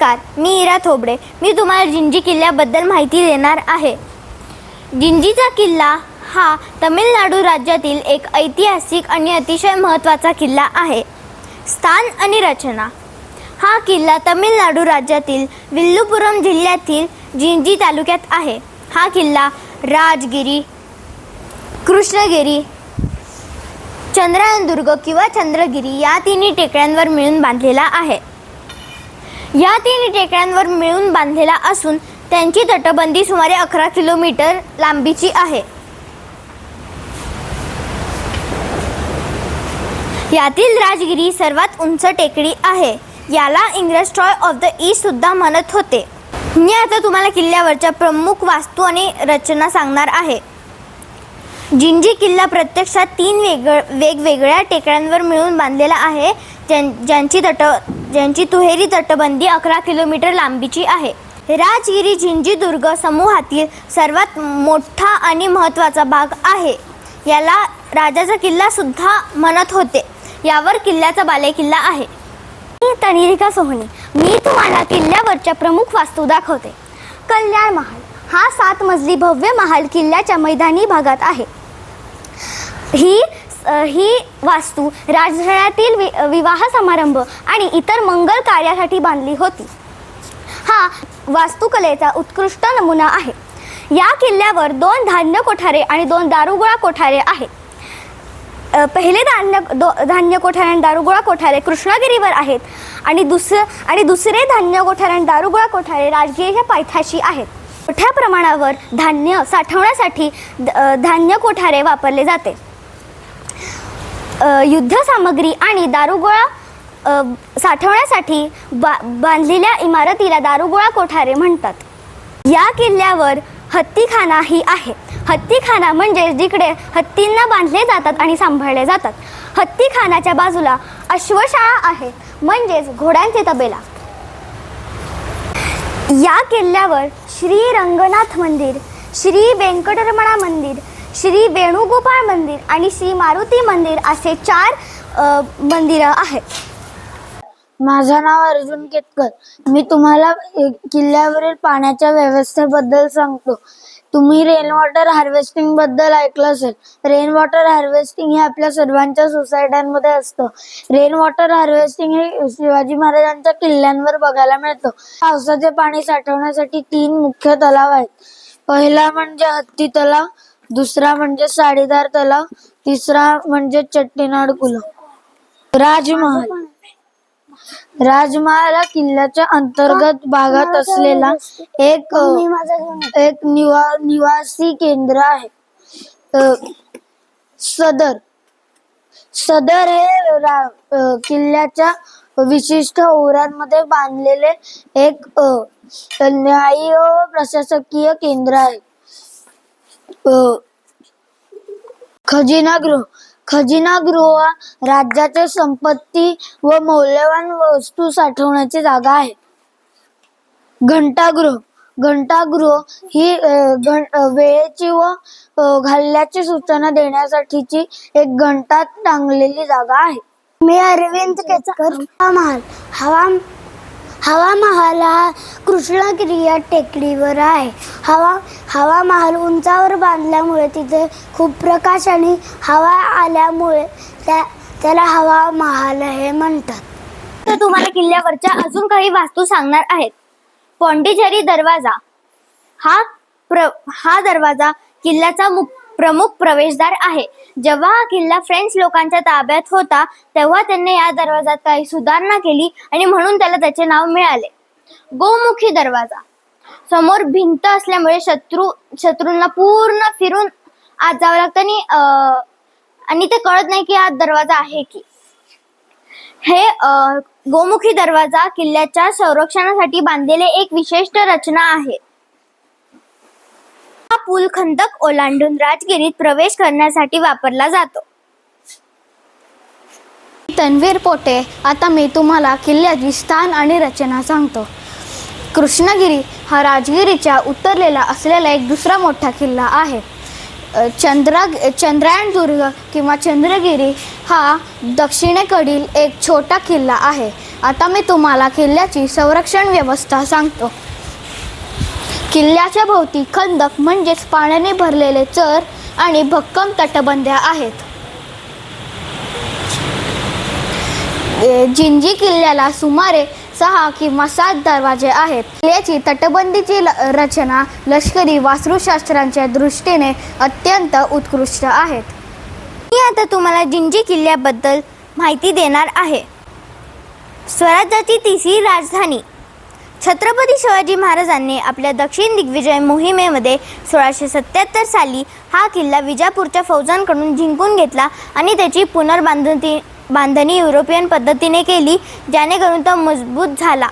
नमस्कार मी इरा थोबडे. मी तुम्हाला जिंजी किल्ल्याबद्दल माहिती देणार आहे. जिंजीचा किल्ला हा तमिळनाडू राज्यातील एक ऐतिहासिक आणि अतिशय महत्त्वाचा किल्ला आहे. स्थान आणि रचना. हा किल्ला तमिळनाडू राज्यातील विल्लुपुरम जिल्ह्यातील जिंजी तालुक्यात आहे. हा किल्ला राजगिरी कृष्णगिरी चंद्रायनदुर्ग किंवा चंद्रगिरी या तिन्ही टेकड्यांवर मिळून बांधलेला आहे. या तीन टेकड्यांवर मिळून बांधलेला असून त्यांची तटबंदी सुमारे अकरा किलोमीटर लांबीची आहे. यातील राजगिरी सर्वात उंच टेकडी आहे. याला इंग्रज ट्रॉय ऑफ द ईस्ट सुद्धा म्हणत होते. मी आता तुम्हाला किल्ल्यावरच्या प्रमुख वास्तू आणि रचना सांगणार आहे. जिंजी किल्ला प्रत्यक्षात तीन वेगळ वेगवेगळ्या टेकड्यांवर मिळून बांधलेला आहे. ज्यां ज्यांची तट ज्यांची दुहेरी तटबंदी अकरा किलोमीटर लांबीची आहे. राजगिरी झिंजीदुर्ग समूहातील सर्वात मोठा आणि महत्त्वाचा भाग आहे. याला राजाचा किल्ला सुद्धा म्हणत होते. यावर किल्ल्याचा बालेकिल्ला आहे. मी तनिरिका सोहनी. मी तुम्हाला किल्ल्यावरच्या प्रमुख वास्तू दाखवते. कल्याण महाल. हा सात मजली भव्य महाल किल्ल्याच्या मैदानी भागात आहे. ही ही वास्तू राजघराण्यातील वि विवाह समारंभ आणि इतर मंगल कार्यासाठी बांधली होती. हा वास्तुकलेचा उत्कृष्ट नमुना आहे. या किल्ल्यावर दोन धान्य कोठारे आणि दोन दारुगोळा कोठारे आहेत. पहिले धान्य दो धान्य कोठारे आणि दारुगोळा कोठारे कृष्णागिरीवर आहेत आणि दुसरं आणि दुसरे धान्य कोठारे आणि दारुगोळा कोठारे राजगिरीच्या पायथ्याशी आहेत. मोठ्या प्रमाणावर धान्य साठवण्यासाठी द- धान्य कोठारे वापरले जाते. युद्धसामग्री आणि दारुगोळा साठवण्यासाठी बा बांधलेल्या इमारतीला दारुगोळा कोठारे म्हणतात. या किल्ल्यावर हत्तीखाना ही आहे. हत्तीखाना म्हणजे जिकडे हत्तींना बांधले जातात आणि सांभाळले जातात. हत्तीखानाच्या बाजूला अश्वशाळा आहे म्हणजेच घोड्यांचे तबेला. या किल्ल्यावर श्री रंगनाथ मंदिर श्री व्यंकटरमणा मंदिर श्री वेणुगोपाळ मंदिर आणि श्री मारुती मंदिर असे चार मंदिरं आहेत. माझं नाव अर्जुन केतकर. मी तुम्हाला किल्ल्यावरील पाण्याच्या व्यवस्थेबद्दल सांगतो. तुम्ही रेन वॉटर हार्वेस्टिंगबद्दल ऐकलं असेल. रेन वॉटर हार्वेस्टिंग हे आपल्या सर्वांच्या सोसायट्यांमध्ये असतं. रेन वॉटर हार्वेस्टिंग हे शिवाजी महाराजांच्या किल्ल्यांवर बघायला मिळतं. पावसाचे पाणी साठवण्यासाठी तीन मुख्य तलाव आहेत. पहिला म्हणजे हत्ती तलाव दुसरा म्हणजे साडीदार तलाव तिसरा म्हणजे चट्टीनाड कुल. राजमहाल. राजमहाल हा किल्ल्याच्या अंतर्गत भागात असलेला एक एक निवा निवासी केंद्र आहे. सदर. सदर हे किल्ल्याच्या विशिष्ट ओरांमध्ये बांधलेले एक न्यायी व प्रशासकीय केंद्र आहे. खजिनागृह. खजिनागृह हा राज्याच्या संपत्ती व मौल्यवान वस्तू साठवण्याची जागा आहे. घंटागृह. घंटागृह ही वेळेची व घालण्याची सूचना देण्यासाठीची एक घंटा टांगलेली जागा आहे. मी अरविंद केचकर हवा हवा महाल हा कृष्णगिरी या टेकडीवर आहे. हवा हवा महाल उंचावर बांधल्यामुळे तिथे खूप प्रकाश आणि हवा आल्यामुळे त्या त्याला हवा महाल हे म्हणतात. तर तुम्हाला किल्ल्यावरच्या अजून काही वास्तू सांगणार आहेत. पॉंडिचेरी दरवाजा. हा प्र हा दरवाजा किल्ल्याचा मुख प्रमुख प्रवेशद्वार आहे. जेव्हा हा किल्ला फ्रेंच लोकांच्या ताब्यात होता तेव्हा त्यांनी या दरवाजात काही सुधारणा केली आणि म्हणून त्याला त्याचे नाव मिळाले. गोमुखी दरवाजा. समोर भिंत असल्यामुळे शत्रू शत्रूंना पूर्ण फिरून आत जावं लागतं आणि आणि ते कळत नाही की हा दरवाजा आहे की. हे गोमुखी दरवाजा किल्ल्याच्या संरक्षणासाठी बांधलेले एक विशिष्ट रचना आहे. पूल खंदक ओलांडून राजगिरीत प्रवेश करण्यासाठी वापरला जातो. तन्वीर पोटे आता मी तुम्हाला किल्ल्याची स्थान आणि रचना सांगतो. कृष्णगिरी हा राजगिरीच्या उत्तरलेला असलेला एक दुसरा मोठा किल्ला आहे. अ, चंद्रा चंद्रायण दुर्ग किंवा चंद्रगिरी हा दक्षिणेकडील एक छोटा किल्ला आहे. आता मी तुम्हाला किल्ल्याची संरक्षण व्यवस्था सांगतो. किल्ल्याच्या भोवती खंदक म्हणजेच पाण्याने भरलेले चर आणि भक्कम तटबंद्या आहेत. जिंजी किल्ल्याला सुमारे सहा किंवा सात दरवाजे आहेत. किल्ल्याची तटबंदीची रचना लष्करी वास्तुशास्त्रांच्या दृष्टीने अत्यंत उत्कृष्ट आहेत. मी आता तुम्हाला जिंजी किल्ल्याबद्दल माहिती देणार आहे. स्वराज्याची तिसरी राजधानी छत्रपती शिवाजी महाराजांनी आपल्या दक्षिण दिग्विजय मोहिमेमध्ये सोळाशे सत्याहत्तर साली हा किल्ला विजापूरच्या फौजांकडून जिंकून घेतला आणि त्याची पुनर्बांधती बांधणी युरोपियन पद्धतीने केली जेणेकरून तो मजबूत झाला.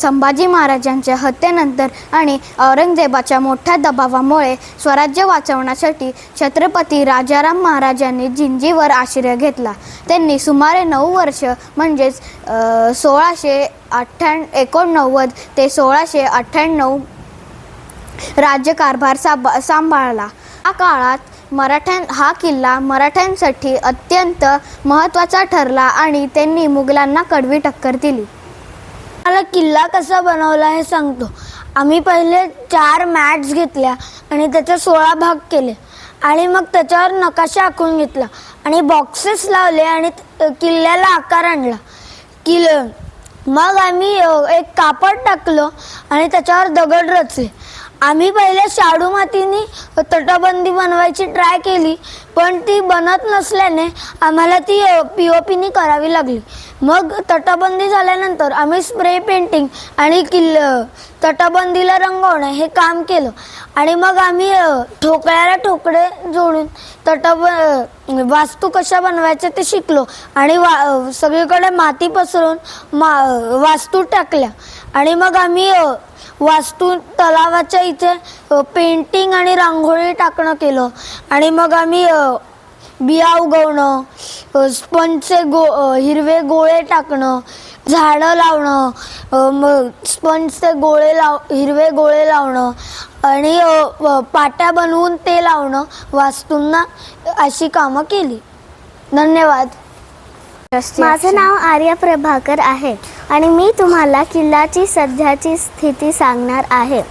संभाजी महाराजांच्या हत्येनंतर आणि औरंगजेबाच्या मोठ्या दबावामुळे स्वराज्य वाचवण्यासाठी छत्रपती राजाराम महाराजांनी जिंजीवर आश्रय घेतला. त्यांनी सुमारे नऊ वर्ष म्हणजेच सोळाशे अठ्ठ्याण् एकोणनव्वद ते सोळाशे अठ्ठ्याण्णव राज्यकारभार साब सांभाळला. या काळात मराठ्यां हा किल्ला मराठ्यांसाठी अत्यंत महत्त्वाचा ठरला आणि त्यांनी मुघलांना कडवी टक्कर दिली. मला किल्ला कसा बनवला हे सांगतो. आम्ही पहिले चार मॅट्स घेतल्या आणि त्याचे सोळा भाग केले आणि मग त्याच्यावर नकाशा आखून घेतला आणि बॉक्सेस लावले आणि किल्ल्याला आकार आणला. किल मग आम्ही एक कापड टाकलं आणि त्याच्यावर दगड रचले. आम्ही पहिले शाडू मातीने तटबंदी बनवायची ट्राय केली पण ती बनत नसल्याने आम्हाला ती पी ओ पीनी करावी लागली. मग तटबंदी झाल्यानंतर आम्ही स्प्रे पेंटिंग आणि किल्ल तटबंदीला रंगवणं हे काम केलं. आणि मग आम्ही ठोकळ्याला ठोकळे जोडून तटब वास्तू कशा बनवायच्या ते शिकलो. आणि वा सगळीकडे माती पसरून मा वास्तू टाकल्या. आणि मग आम्ही वास्तू तलावाच्या इथे पेंटिंग आणि रांगोळी टाकणं केलं. आणि मग आम्ही बिया उगवणं स्पंजचे गो हिरवे गोळे टाकणं झाडं लावणं मग स्पंजचे गोळे लाव हिरवे गोळे लावणं आणि व- पाट्या बनवून ते लावणं वास्तूंना अशी कामं केली. धन्यवाद. माझं नाव आर्या प्रभाकर आहे आणि मी तुम्हाला किल्ल्याची सध्याची स्थिती सांगणार आहे.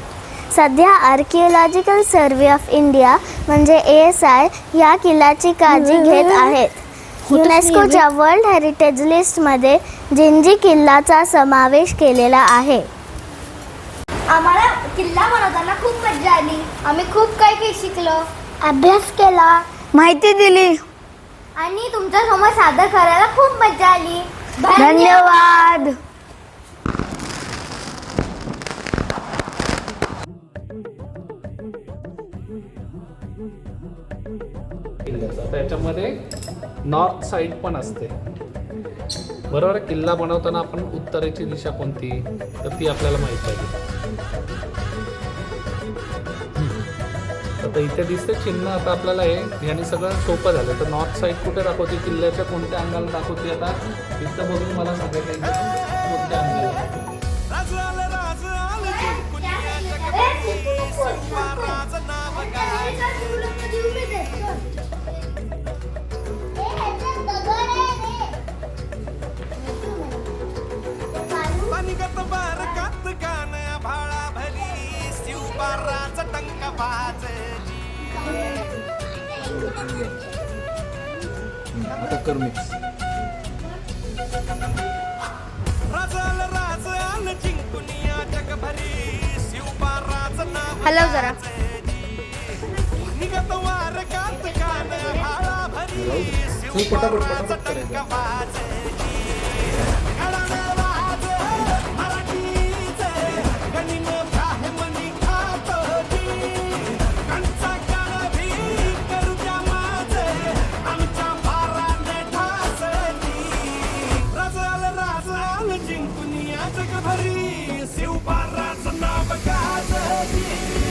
सध्या आर्किओलॉजिकल सर्वे ऑफ इंडिया म्हणजे ए एस आय या किल्ल्याची काळजी घेत आहेत. युनेस्कोच्या वर्ल्ड हेरिटेज लिस्टमध्ये जिंजी किल्ल्याचा समावेश केलेला आहे. आम्हाला किल्ला बनवताना खूप मजा आली. आम्ही खूप काही काही शिकलो. अभ्यास केला. माहिती दिली. आणि तुमच्यासमोर सादर करायला खूप मजा आली. धन्यवाद. त्याच्यामध्ये नॉर्थ साईड पण असते. बरोबर आहे? किल्ला बनवताना आपण उत्तरेची दिशा कोणती? तर ती आपल्याला माहीत पाहिजे तर इथे दिसते चिन्ह आता आपल्याला हे. याने सगळं सोपं झालं. तर नॉर्थ साईड कुठे दाखवते? किल्ल्याच्या कोणत्या अंगाला दाखवते आता? इथं बघून मला सांगायचं आहे. की कोणत्या अंगाला? गाण भाळा भली शिवबाराच टंक भाज जगभरी शिवबाराच नाव हॅलो जरा. निगत वारकात गाण या जगभरी शिवबाराचं नाव गाजली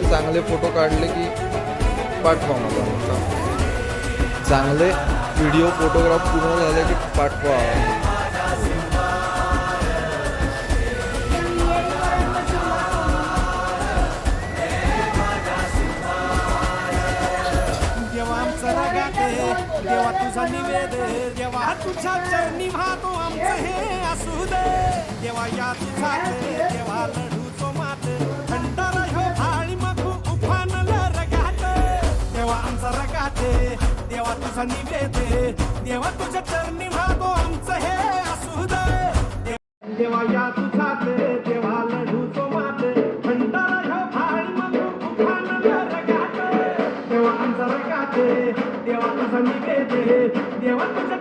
चांगले फोटो काढले की पाठवा मला. चांगले व्हिडिओ फोटोग्राफ पूर्ण झाले की पाठवा. देवा तुझा निवेद देवा तुझ्या चरणी भातो आमचं हे असू दे. देवा या तुझा देवा देवा तुझा देवा तुझ्या चरणी वाहतो आमचं हे असू दे देवा या तुझा देवा लढू तो माते. खंडाला ह्या थाळी मखू उखान रगात देवा आमचा रगाते. देवा तुझा निवेदे. देवा तुझ्या